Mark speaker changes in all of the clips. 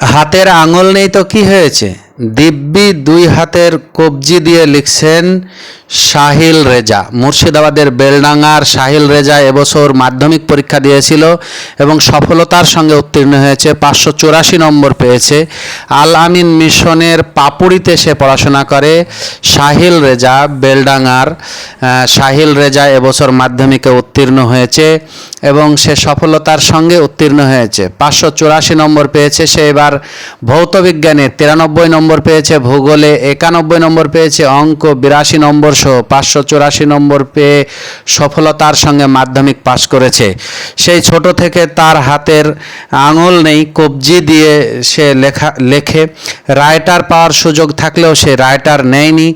Speaker 1: হাতের আঙুল নেই তো কি হয়েছে? দিব্যি দুই হাতের কবজি দিয়ে লিখছেন সাহিল রেজা। মুর্শিদাবাদের বেলডাঙ্গার সাহিল রেজা এবছর মাধ্যমিক পরীক্ষা দিয়েছিল এবং সফলতার সঙ্গে উত্তীর্ণ হয়েছে, পাঁচশো চুরাশি নম্বর পেয়েছে। আল আমিন মিশনের পাপুড়িতে সে পড়াশোনা করে। সাহিল রেজা বেলডাঙ্গার সাহিল রেজা এবছর মাধ্যমিকে উত্তীর্ণ হয়েছে এবং সে সফলতার সঙ্গে উত্তীর্ণ হয়েছে। পাঁচশো চুরাশি নম্বর পেয়েছে, সে এবার ভৌত বিজ্ঞানে তিরানব্বই নম্বর পেয়েছে ভূগোলে, একানব্বই নম্বর পেয়েছে অঙ্ক, বিরাশি নম্বর সহ পাঁচশো চুরাশি নম্বর পেয়ে সফলতার সঙ্গে মাধ্যমিক পাশ করেছে। সেই ছোট থেকে তার হাতের আঙুল নেই, কবজি দিয়ে সে লেখা, লেখে রাইটার পাওয়ার সুযোগ থাকলেও সে রাইটার নেয়নি।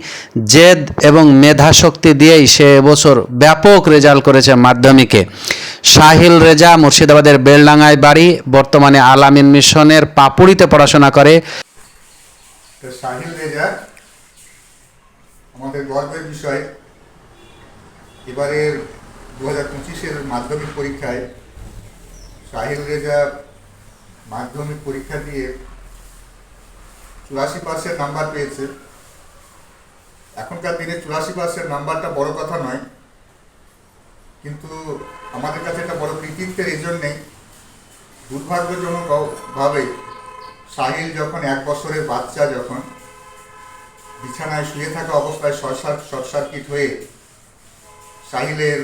Speaker 1: জেদ এবং মেধাশক্তি দিয়েই সে এবছর ব্যাপক রেজাল্ট করেছে মাধ্যমিকে। সাহিল রেজা মুর্শিদাবাদের বেলডাঙ্গায় বাড়ি, বর্তমানে আলামিন মিশনের পাপুড়িতে পড়াশোনা করে।
Speaker 2: তো সাহিল রেজা আমাদের গর্বের বিষয়, এবারের দু হাজার পঁচিশের মাধ্যমিক পরীক্ষায় সাহিল রেজা মাধ্যমিক পরীক্ষা দিয়ে চুরাশি পার্সেন্ট নাম্বার পেয়েছে। এখনকার দিনে চুরাশি পার্সেন্ট নাম্বারটা বড় কথা নয়, কিন্তু আমাদের কাছে একটা বড় কৃতিত্বের এই জন্যেই দুর্ভাগ্যজনকভাবে সাহিল যখন এক বছরের বাচ্চা যখন বিছানায় শুয়ে থাকা অবস্থায় শর্ট সার্কিট হয়ে সাহিলের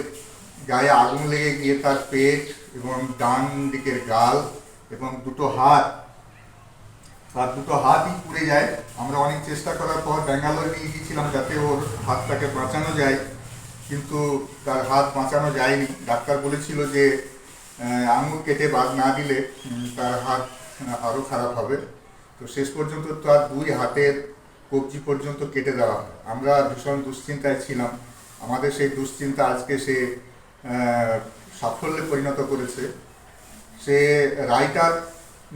Speaker 2: গায়ে আগুন লেগে গিয়ে তার পেট এবং ডান দিকের গাল এবং দুটো হাত, তার দুটো হাতই পুড়ে যায়। আমরা অনেক চেষ্টা করার পর ব্যাঙ্গালোর নিয়ে গিয়েছিলাম যাতে ওর হাতটাকে বাঁচানো যায়, কিন্তু তার হাত বাঁচানো যায়নি। ডাক্তার বলেছিল যে আঙুল কেটে বাদ না দিলে তার হাত আহ, আরও খারাপ হবে। তো শেষ পর্যন্ত তার দুই হাতের কবজি পর্যন্ত কেটে দেওয়া হয়। আমরা ভীষণ দুশ্চিন্তায় ছিলাম। আমাদের সেই দুশ্চিন্তা আজকে সে সাফল্যে পরিণত করেছে। সে রাইটার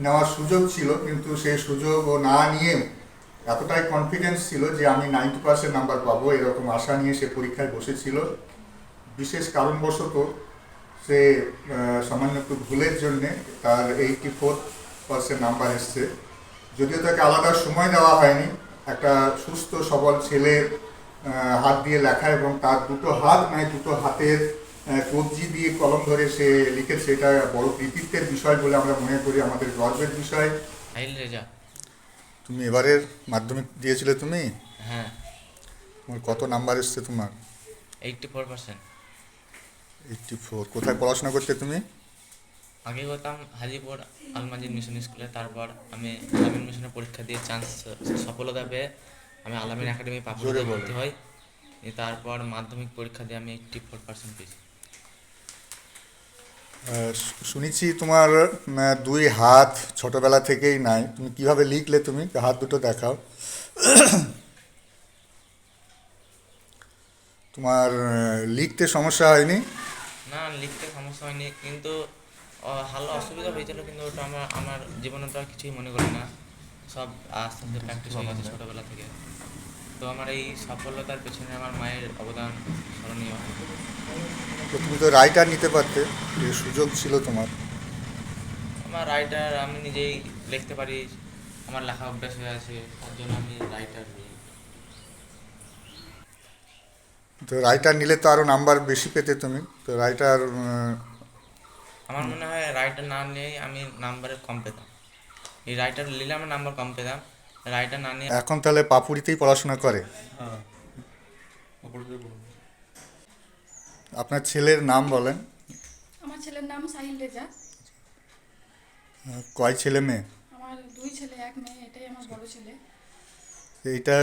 Speaker 2: নেওয়ার সুযোগ ছিল কিন্তু সেই সুযোগ ও না নিয়ে এতটাই কনফিডেন্স ছিল যে আমি নাইনটি পার্সেন্ট নাম্বার পাবো এরকম আশা নিয়ে সে পরীক্ষায় বসেছিল। বিশেষ কারণবশত সে সামান্য একটু ভুলের জন্যে তার এইটি ফোর পার্সেন্ট নাম্বার এসছে। যদিও তাকে আলাদা সময় দেওয়া হয়নি একটা সুস্থ সবল ছেলের হাত দিয়ে লেখা এবং তার দুটো হাত নয় দুটো হাতের কবজি দিয়ে কলম ধরে সে লিখেছে। এটা বড় কৃতিত্বের বিষয় বলে আমরা মনে করি আমাদের গর্বের বিষয়। তুমি এবারের মাধ্যমিক দিয়েছিলে তুমি?
Speaker 3: হ্যাঁ।
Speaker 2: তোমার কত নাম্বার এসছে তোমার?
Speaker 3: Eighty four percent
Speaker 2: eighty four কোথায় পড়াশোনা করতে তুমি?
Speaker 3: আগে করতাম হাজিপুর আলমাজিদ মিশন স্কুলে তারপর আমি আলামিন মিশনের পরীক্ষা দিয়ে চান্স সফলতা পেয়ে আমি আলামিন একাডেমি
Speaker 2: বলো।
Speaker 3: ভর্তি হই। তারপর মাধ্যমিক পরীক্ষা দিয়ে আমি এইটটি ফোর পার্সেন্ট পেয়েছি।
Speaker 2: শুনেছি তোমার দুই হাত ছোটবেলা থেকেই নাই। তুমি কীভাবে লিখলে তুমি? হাত দুটো দেখাও। তোমার লিখতে সমস্যা হয়নি?
Speaker 3: না লিখতে সমস্যা হয়নি কিন্তু হালকা অসুবিধা হয়েছিল কিন্তু ওটা আমার আমার জীবনে তো আর কিছুই মনে করি না। সব আস্তে আস্তে প্র্যাকটিস হয়ে গেছে ছোটোবেলা থেকে। তো আমার এই সফলতার পেছনে আমার মায়ের অবদান স্মরণীয়।
Speaker 2: তো তুমি তো রাইটার নিতে পারতে এই সুযোগ ছিল তোমার।
Speaker 3: আমার রাইটার আমি নিজেই লিখতে পারি আমার লেখা অভ্যাস হয়ে আছে তার জন্য আমি রাইটার নিই।
Speaker 2: তো রাইটার নিলে তো আরও নাম্বার বেশি পেতে তুমি। তো রাইটার
Speaker 3: আমার মনে হয় রাইটার না নিয়েই আমি নাম্বারে কম পেতাম। এই রাইটার নিলে আমার নাম্বার কম পেতাম রাইটার না নিয়ে
Speaker 2: এখন তাহলে পাপুরিতেই পড়াশোনা করে। আপনার ছেলের নাম বলেন।
Speaker 4: আমার ছেলের নাম সাহিল রেজা।
Speaker 2: কয় ছেলে মেয়ে?
Speaker 4: আমার দুই ছেলে এক মেয়ে এটাই আমার বড় ছেলে।
Speaker 2: এইটা